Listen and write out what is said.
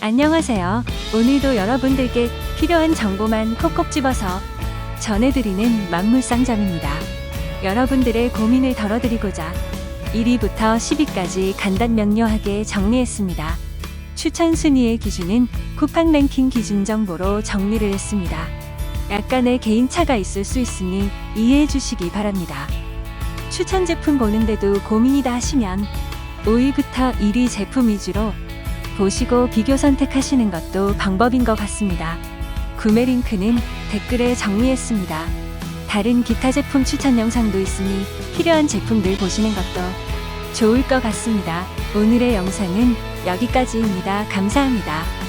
안녕하세요. 오늘도 여러분들께 필요한 정보만 콕콕 집어서 전해드리는 만물상점입니다. 여러분들의 고민을 덜어드리고자 1위부터 10위까지 간단 명료하게 정리했습니다. 추천 순위의 기준은 쿠팡 랭킹 기준 정보로 정리를 했습니다. 약간의 개인차가 있을 수 있으니 이해해 주시기 바랍니다. 추천 제품 보는데도 고민이다 하시면 5위부터 1위 제품 위주로 보시고 비교 선택하시는 것도 방법인 것 같습니다. 구매 링크는 댓글에 정리했습니다. 다른 기타 제품 추천 영상도 있으니 필요한 제품들 보시는 것도 좋을 것 같습니다. 오늘의 영상은 여기까지입니다. 감사합니다.